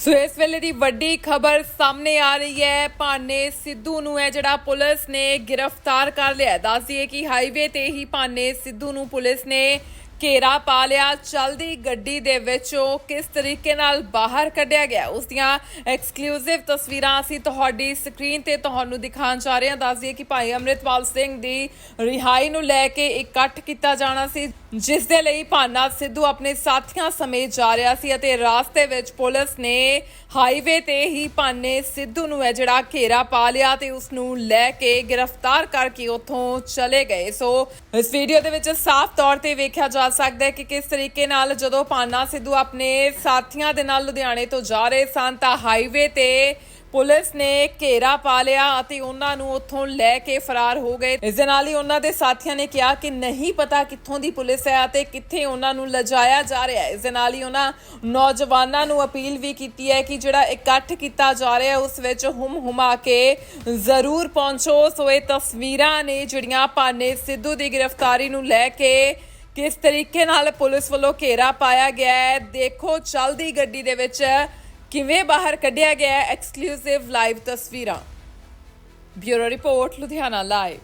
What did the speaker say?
ਸੋ ਇਸ ਵੇਲੇ ਦੀ ਵੱਡੀ ਖਬਰ ਸਾਹਮਣੇ ਆ ਰਹੀ ਹੈ। ਭਾਨੇ ਸਿੱਧੂ ਨੂੰ ਹੈ ਜਿਹੜਾ ਪੁਲਿਸ ਨੇ ਗ੍ਰਿਫਤਾਰ ਕਰ ਲਿਆ ਹੈ। ਦੱਸ ਦਈਏ ਕਿ ਹਾਈਵੇ ਤੇ ਹੀ ਭਾਨੇ ਸਿੱਧੂ ਨੂੰ ਪੁਲਿਸ ਨੇ ਘੇਰਾ ਪਾ ਲਿਆ। ਚਲਦੀ ਗੱਡੀ ਦੇ ਵਿੱਚੋਂ ਕਿਸ ਤਰੀਕੇ ਨਾਲ ਬਾਹਰ ਕੱਢਿਆ ਗਿਆ, ਉਸ ਦੀਆਂ ਐਕਸਕਲੂਸਿਵ ਤਸਵੀਰਾਂ ਅਸੀਂ ਤੁਹਾਡੀ ਸਕਰੀਨ ਤੇ ਤੁਹਾਨੂੰ ਦਿਖਾਉਣ ਜਾ ਰਹੇ ਹਾਂ। ਦੱਸ ਦਈਏ ਕਿ ਭਾਈ ਅੰਮ੍ਰਿਤਪਾਲ ਸਿੰਘ ਦੀ ਰਿਹਾਈ ਨੂੰ ਲੈ ਕੇ ਇਕੱਠ ਕੀਤਾ ਜਾਣਾ ਸੀ। ਜਿਸ ਦੇ ਲਈ ਭਾਨਾ ਸਿੱਧੂ ਆਪਣੇ ਸਾਥੀਆਂ ਸਮੇਤ ਜਾ ਰਿਹਾ ਸੀ ਅਤੇ ਰਾਸਤੇ ਵਿੱਚ ਪੁਲਿਸ ਨੇ ਹਾਈਵੇ ਤੇ ਹੀ ਭਾਨੇ ਸਿੱਧੂ ਨੂੰ ਹੈ ਜਿਹੜਾ ਘੇਰਾ ਪਾ ਲਿਆ ਤੇ ਉਸ ਨੂੰ ਲੈ ਕੇ ਗ੍ਰਿਫਤਾਰ ਕਰਕੇ ਉੱਥੋਂ ਚਲੇ ਗਏ। ਸੋ ਇਸ ਵੀਡੀਓ ਦੇ ਵਿੱਚ ਸਾਫ਼ ਤੌਰ ਤੇ ਵੇਖਿਆ ਜਾ ਸਕਦਾ ਹੈ ਕਿ ਕਿਸ ਤਰੀਕੇ ਨਾਲ ਜਦੋਂ ਭਾਨਾ ਸਿੱਧੂ ਆਪਣੇ ਸਾਥੀਆਂ ਦੇ ਨਾਲ ਲੁਧਿਆਣੇ ਤੋਂ ਜਾ ਰਹੇ ਸਨ ਤਾਂ ਹਾਈਵੇ ਤੇ ਪੁਲਿਸ ਨੇ ਘੇਰਾ ਪਾ ਲਿਆ ਅਤੇ ਉਹਨਾਂ ਨੂੰ ਉੱਥੋਂ ਲੈ ਕੇ ਫਰਾਰ ਹੋ ਗਏ। ਇਸ ਦੇ ਨਾਲ ਹੀ ਉਹਨਾਂ ਦੇ ਸਾਥੀਆਂ ਨੇ ਕਿਹਾ ਕਿ ਨਹੀਂ ਪਤਾ ਕਿੱਥੋਂ ਦੀ ਪੁਲਿਸ ਹੈ ਅਤੇ ਕਿੱਥੇ ਉਹਨਾਂ ਨੂੰ ਲਿਜਾਇਆ ਜਾ ਰਿਹਾ ਹੈ। ਇਸ ਦੇ ਨਾਲ ਹੀ ਉਹਨਾਂ ਨੌਜਵਾਨਾਂ ਨੂੰ ਅਪੀਲ ਵੀ ਕੀਤੀ ਹੈ ਕਿ ਜਿਹੜਾ ਇਕੱਠ ਕੀਤਾ ਜਾ ਰਿਹਾ ਹੈ, ਉਸ ਵਿੱਚ ਹੁਮ ਹੁਮਾ ਕੇ ਜ਼ਰੂਰ ਪਹੁੰਚੋ। ਸੋ ਇਹ ਤਸਵੀਰਾਂ ਨੇ ਜਿਹੜੀਆਂ ਪਾਨੇ ਸਿੱਧੂ ਦੀ ਗ੍ਰਿਫਤਾਰੀ ਨੂੰ ਲੈ ਕੇ ਕਿਸ ਤਰੀਕੇ ਨਾਲ ਪੁਲਿਸ ਵੱਲੋਂ ਘੇਰਾ ਪਾਇਆ ਗਿਆ ਹੈ। ਦੇਖੋ, ਚਲਦੀ ਗੱਡੀ ਦੇ ਵਿੱਚ ਕਿਵੇਂ ਬਾਹਰ ਕੱਢਿਆ ਗਿਆ ਐਕਸਕਲੂਸਿਵ ਲਾਈਵ ਤਸਵੀਰਾਂ? Bureau report Ludhiana live.